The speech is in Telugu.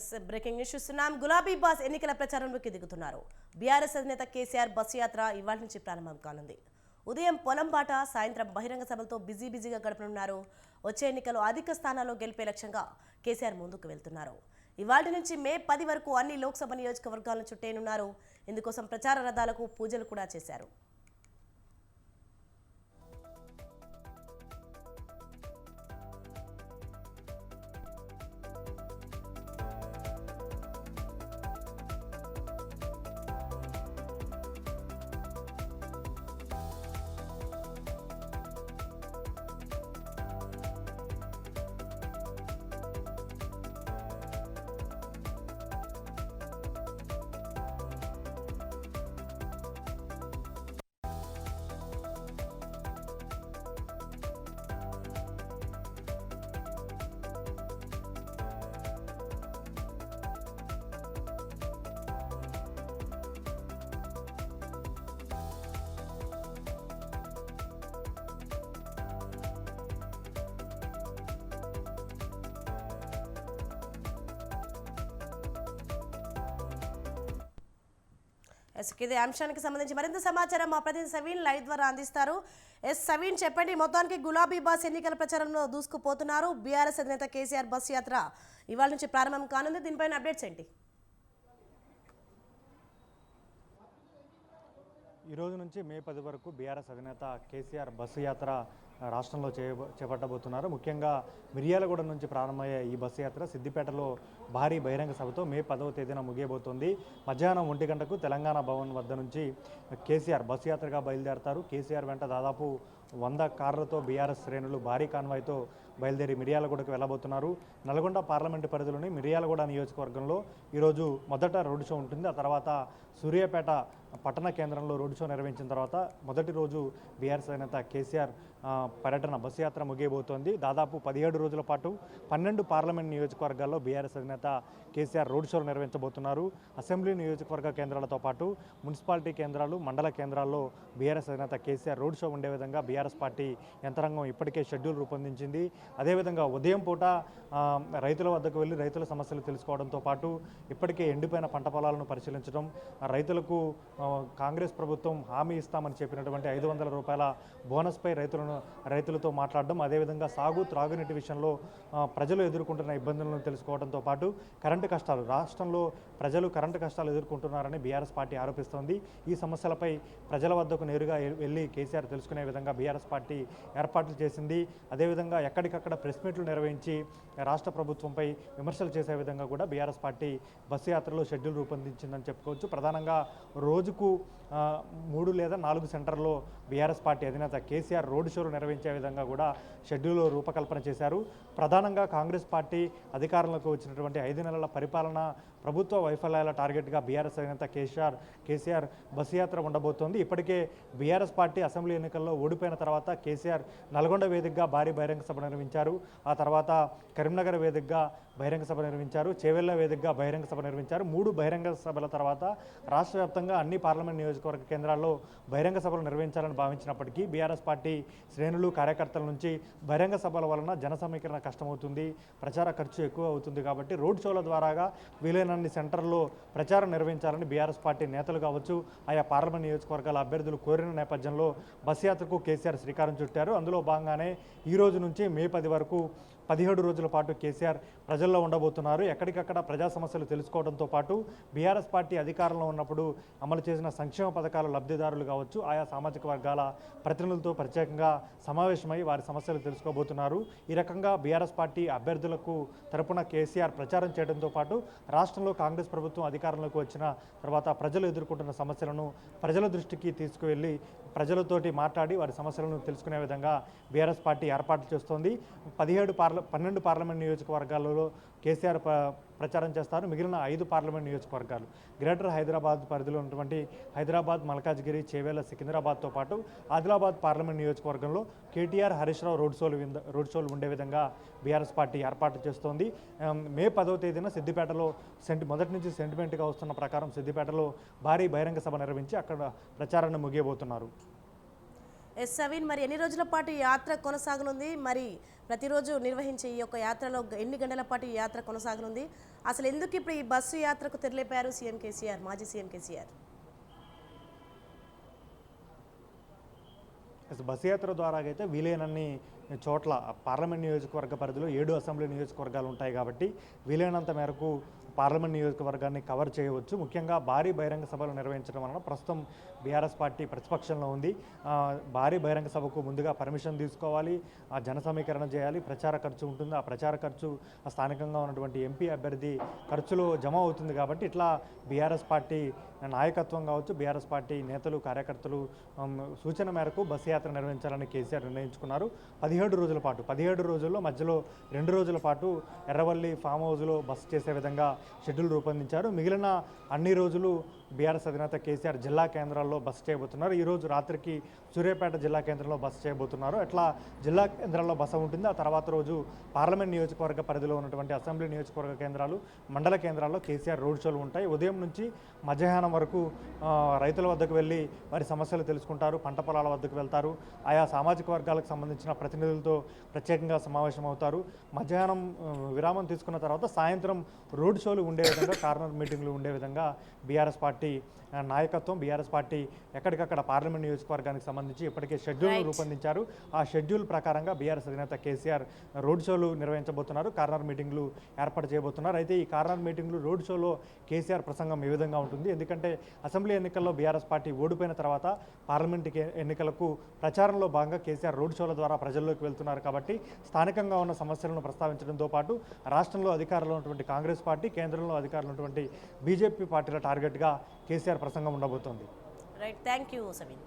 ఎస్ బ్రేకింగ్ న్యూస్ చూస్తున్నాం. గులాబీ బాస్ ఎన్నికల ప్రచారంలోకి దిగుతున్నారు. బీఆర్ఎస్ అధినేత కేసీఆర్ బస్సు యాత్ర ఇవాళ నుంచి ప్రారంభం కానుంది. ఉదయం పొలం బాట సాయంత్రం బహిరంగ సభలతో బిజీ బిజీగా గడపనున్నారు. వచ్చే ఎన్నికలు అధిక స్థానాల్లో గెలిపే లక్ష్యంగా కేసీఆర్ ముందుకు వెళ్తున్నారు. ఇవాళ నుంచి మే పది వరకు అన్ని లోక్సభ నియోజకవర్గాలను చుట్టేనున్నారు ఇందుకోసం ప్రచార రథాలకు పూజలు కూడా చేశారు. ఎస్ ఇదే అంశానికి సంబంధించి మరింత సమాచారం మా ప్రతినిధి సవీన్ లైవ్ ద్వారా అందిస్తారు. ఎస్ సవీన్ చెప్పండి మొత్తానికి గులాబీ బాస్ ఎన్నికల ప్రచారంలో దూసుకుపోతున్నారు. బీఆర్ఎస్ అధినేత కేసీఆర్ బస్ యాత్ర ఇవాళ నుంచి ప్రారంభం కానుంది. దీనిపైన అప్డేట్స్ ఏంటి? ఈరోజు నుంచి మే పది వరకు బీఆర్ఎస్ అధినేత కేసీఆర్ బస్సు యాత్ర రాష్ట్రంలో చే చేపట్టబోతున్నారు. ముఖ్యంగా మిర్యాలగూడ నుంచి ప్రారంభమయ్యే ఈ బస్సు యాత్ర సిద్దిపేటలో భారీ బహిరంగ సభతో మే పదవ తేదీన ముగియబోతోంది. మధ్యాహ్నం ఒంటి గంటకు తెలంగాణ భవన్ వద్ద నుంచి కేసీఆర్ బస్సు యాత్రగా బయలుదేరతారు. కేసీఆర్ వెంట దాదాపు వంద కార్లతో బీఆర్ఎస్ శ్రేణులు భారీ కాన్వాయ్తో బయలుదేరి మిర్యాలగూడకు వెళ్ళబోతున్నారు. నల్గొండ పార్లమెంటు పరిధిలోని మిర్యాలగూడ నియోజకవర్గంలో ఈరోజు మొదట రోడ్ షో ఉంటుంది. ఆ తర్వాత సూర్యాపేట పట్టణ కేంద్రంలో రోడ్ షో నిర్వహించిన తర్వాత మొదటి రోజు బీఆర్ఎస్ అధినేత కేసీఆర్ పర్యటన బస్సు యాత్ర ముగియబోతోంది. దాదాపు పదిహేడు రోజుల పాటు పన్నెండు పార్లమెంట్ నియోజకవర్గాల్లో బీఆర్ఎస్ అధినేత కేసీఆర్ రోడ్ షోలు నిర్వహించబోతున్నారు. అసెంబ్లీ నియోజకవర్గ కేంద్రాలతో పాటు మున్సిపాలిటీ కేంద్రాలు మండల కేంద్రాల్లో బీఆర్ఎస్ అధినేత కేసీఆర్ రోడ్ షో ఉండే విధంగా బీఆర్ఎస్ పార్టీ యంత్రాంగం ఇప్పటికే షెడ్యూల్ రూపొందించింది. అదేవిధంగా ఉదయం పూట రైతుల వద్దకు వెళ్ళి రైతుల సమస్యలు తెలుసుకోవడంతో పాటు ఇప్పటికే ఎండిపోయిన పంట పొలాలను పరిశీలించడం రైతులకు కాంగ్రెస్ ప్రభుత్వం హామీ ఇస్తామని చెప్పినటువంటి ఐదు వందల రూపాయల బోనస్పై రైతులను రైతులతో మాట్లాడడం అదేవిధంగా సాగు త్రాగునీటి విషయంలో ప్రజలు ఎదుర్కొంటున్న ఇబ్బందులను తెలుసుకోవడంతో పాటు కరెంటు కష్టాలు రాష్ట్రంలో ప్రజలు కరెంటు కష్టాలు ఎదుర్కొంటున్నారని బీఆర్ఎస్ పార్టీ ఆరోపిస్తోంది. ఈ సమస్యలపై ప్రజల వద్దకు నేరుగా వెళ్ళి కేసీఆర్ తెలుసుకునే విధంగా బీఆర్ఎస్ పార్టీ ఏర్పాట్లు చేసింది. అదేవిధంగా ఎక్కడికక్కడ ప్రెస్ మీట్లు నిర్వహించి రాష్ట్ర ప్రభుత్వంపై విమర్శలు చేసే విధంగా కూడా బీఆర్ఎస్ పార్టీ బస్సు యాత్రలో షెడ్యూల్ రూపొందించిందని చెప్పుకోవచ్చు. ప్రధానంగా రోజుకు మూడు లేదా నాలుగు సెంటర్లో బీఆర్ఎస్ పార్టీ అధినేత కేసీఆర్ రోడ్ షోలు నిర్వహించే విధంగా కూడా షెడ్యూల్ రూపకల్పన చేశారు. ప్రధానంగా కాంగ్రెస్ పార్టీ అధికారంలోకి వచ్చినటువంటి ఐదు నెలల పరిపాలన ప్రభుత్వ వైఫల్యాల టార్గెట్గా బీఆర్ఎస్ అధినేత కేసీఆర్ కేసీఆర్ బస్సు యాత్ర ఉండబోతోంది. ఇప్పటికే బీఆర్ఎస్ పార్టీ అసెంబ్లీ ఎన్నికల్లో ఓడిపోయిన తర్వాత కేసీఆర్ నల్గొండ వేదికగా భారీ బహిరంగ సభ నిర్వహించారు. ఆ తర్వాత కరీంనగర్ వేదికగా బహిరంగ సభ నిర్వహించారు. చేవెళ్ళ వేదికగా బహిరంగ సభ నిర్వహించారు. మూడు బహిరంగ సభల తర్వాత రాష్ట్ర వ్యాప్తంగా అన్ని పార్లమెంట్ నియోజకవర్గ కేంద్రాల్లో బహిరంగ సభలు నిర్వహించాలని భావించినప్పటికీ బీఆర్ఎస్ పార్టీ శ్రేణులు కార్యకర్తల నుంచి బహిరంగ సభల వలన జన సమీకరణ కష్టమవుతుంది. ప్రచార ఖర్చు ఎక్కువ అవుతుంది కాబట్టి రోడ్ షోల ద్వారాగా వీలైన వీలైనన్ని సెంటర్లో ప్రచారం నిర్వహించాలని బీఆర్ఎస్ పార్టీ నేతలు కావచ్చు ఆయా పార్లమెంట్ నియోజకవర్గాల అభ్యర్థులు కోరిన నేపథ్యంలో బస్ యాత్రకు కేసీఆర్ శ్రీకారం చుట్టారు. అందులో భాగంగానే ఈ రోజు నుంచి మే పది వరకు పదిహేడు రోజుల పాటు కేసీఆర్ ప్రజల్లో ఉండబోతున్నారు. ఎక్కడికక్కడ ప్రజా సమస్యలు తెలుసుకోవడంతో పాటు బీఆర్ఎస్ పార్టీ అధికారంలో ఉన్నప్పుడు అమలు చేసిన సంక్షేమ పథకాల లబ్ధిదారులు కావచ్చు ఆయా సామాజిక వర్గాల ప్రతినిధులతో ప్రత్యేకంగా సమావేశమై వారి సమస్యలు తెలుసుకోబోతున్నారు. ఈ రకంగా బీఆర్ఎస్ పార్టీ అభ్యర్థులకు తరపున కేసీఆర్ ప్రచారం చేయడంతో పాటు రాష్ట్రంలో కాంగ్రెస్ ప్రభుత్వం అధికారంలోకి వచ్చిన తర్వాత ప్రజలు ఎదుర్కొంటున్న సమస్యలను ప్రజల దృష్టికి తీసుకువెళ్ళి ప్రజలతోటి మాట్లాడి వారి సమస్యలను తెలుసుకునే విధంగా బీఆర్ఎస్ పార్టీ ఏర్పాట్లు చేస్తోంది. పదిహేడు పార్ల పన్నెండు పార్లమెంట్ నియోజకవర్గాలలో కేసీఆర్ ప్ర ప్రచారం చేస్తారు. మిగిలిన ఐదు పార్లమెంట్ నియోజకవర్గాలు. గ్రేటర్ హైదరాబాద్ పరిధిలో ఉన్నటువంటి హైదరాబాద్ మల్కాజ్గిరి చేవేల సికింద్రాబాద్తో పాటు ఆదిలాబాద్ పార్లమెంట్ నియోజకవర్గంలో కేటీఆర్ హరీష్ రావు రోడ్ షోలు వింద- రోడ్ షోలు ఉండే విధంగా బీఆర్ఎస్ పార్టీ ఏర్పాటు చేస్తోంది. మే పదవ తేదీన సిద్దిపేటలో సెంటి మొదటి నుంచి సెంటిమెంట్గా వస్తున్న ప్రకారం సిద్దిపేటలో భారీ బహిరంగ సభ నిర్వహించి అక్కడ ప్రచారాన్ని ముగియబోతున్నారు. ఎస్ సవీన్ మరి ఎన్ని రోజుల పాటు ఈ యాత్ర కొనసాగనుంది? మరి ప్రతిరోజు నిర్వహించే ఈ యొక్క యాత్రలో ఎన్ని గంటల పాటు ఈ యాత్ర కొనసాగనుంది? అసలు ఎందుకు ఇప్పుడు ఈ బస్సు యాత్రకు తెరలేపారు సీఎం కేసీఆర్ మాజీ సీఎం కేసీఆర్? బస్సు యాత్ర ద్వారా అయితే వీలైనన్ని చోట్ల పార్లమెంట్ నియోజకవర్గ పరిధిలో ఏడు అసెంబ్లీ నియోజకవర్గాలు ఉంటాయి కాబట్టి వీలైనంత మేరకు పార్లమెంట్ నియోజకవర్గాన్ని కవర్ చేయవచ్చు. ముఖ్యంగా భారీ బహిరంగ సభలు నిర్వహించడం వలన ప్రస్తుతం బీఆర్ఎస్ పార్టీ ప్రతిపక్షంలో ఉంది. భారీ బహిరంగ సభకు ముందుగా పర్మిషన్ తీసుకోవాలి. ఆ జన సమీకరణ చేయాలి. ప్రచార ఖర్చు ఉంటుంది. ఆ ప్రచార ఖర్చు ఆ స్థానికంగా ఉన్నటువంటి ఎంపీ అభ్యర్థి ఖర్చులో జమ అవుతుంది కాబట్టి ఇట్లా బీఆర్ఎస్ పార్టీ నాయకత్వం కావచ్చు బీఆర్ఎస్ పార్టీ నేతలు కార్యకర్తలు సూచన మేరకు బస్సు యాత్ర నిర్వహించాలని కేసీఆర్ నిర్ణయించుకున్నారు. పదిహేడు రోజుల పాటు పదిహేడు రోజుల్లో మధ్యలో రెండు రోజుల పాటు ఎర్రవల్లి ఫామ్ హౌస్లో బస్సు చేసే విధంగా షెడ్యూల్ రూపొందించారు. మిగిలిన అన్ని రోజులు బీఆర్ఎస్ అధినేత కేసీఆర్ జిల్లా కేంద్రాల్లో బస చేయబోతున్నారు. ఈరోజు రాత్రికి సూర్యాపేట జిల్లా కేంద్రంలో బస చేయబోతున్నారు. అట్లా జిల్లా కేంద్రాల్లో బస ఉంటుంది. ఆ తర్వాత రోజు పార్లమెంట్ నియోజకవర్గ పరిధిలో ఉన్నటువంటి అసెంబ్లీ నియోజకవర్గ కేంద్రాలు మండల కేంద్రాల్లో కేసీఆర్ రోడ్ షోలు ఉంటాయి. ఉదయం నుంచి మధ్యాహ్నం వరకు రైతుల వద్దకు వెళ్ళి వారి సమస్యలు తెలుసుకుంటారు పంట పొలాల వద్దకు వెళ్తారు. ఆయా సామాజిక వర్గాలకు సంబంధించిన ప్రతినిధులతో ప్రత్యేకంగా సమావేశం అవుతారు మధ్యాహ్నం విరామం తీసుకున్న తర్వాత సాయంత్రం రోడ్ షోలు ఉండే విధంగా కార్నర్ మీటింగ్లు ఉండే విధంగా బీఆర్ఎస్ పార్టీ ఆ, నాయకత్వం బీఆర్ఎస్ పార్టీ ఎక్కడికక్కడ పార్లమెంట్ నియోజకవర్గానికి సంబంధించి ఇప్పటికే షెడ్యూల్. రూపొందించారు. ఆ షెడ్యూల్ ప్రకారంగా బీఆర్ఎస్ అధినేత కేసీఆర్ రోడ్ షోలు నిర్వహించబోతున్నారు. కార్నర్ మీటింగ్లు ఏర్పాటు చేయబోతున్నారు. అయితే ఈ కార్నర్ మీటింగ్లు రోడ్ షోలో కేసీఆర్ ప్రసంగం ఏ విధంగా ఉంటుంది. ఎందుకంటే అసెంబ్లీ ఎన్నికల్లో బీఆర్ఎస్ పార్టీ ఓడిపోయిన తర్వాత పార్లమెంట్ ఎన్నికలకు ప్రచారంలో భాగంగా కేసీఆర్ రోడ్ షోల ద్వారా ప్రజల్లోకి వెళ్తున్నారు కాబట్టి స్థానికంగా ఉన్న సమస్యలను ప్రస్తావించడంతో పాటు రాష్ట్రంలో అధికారంలో ఉన్నటువంటి కాంగ్రెస్ పార్టీ కేంద్రంలో అధికారంలో ఉన్నటువంటి బీజేపీ పార్టీల టార్గెట్గా కేసీఆర్ ప్రసంగం ఉండబోతోంది. Right thank you Saveen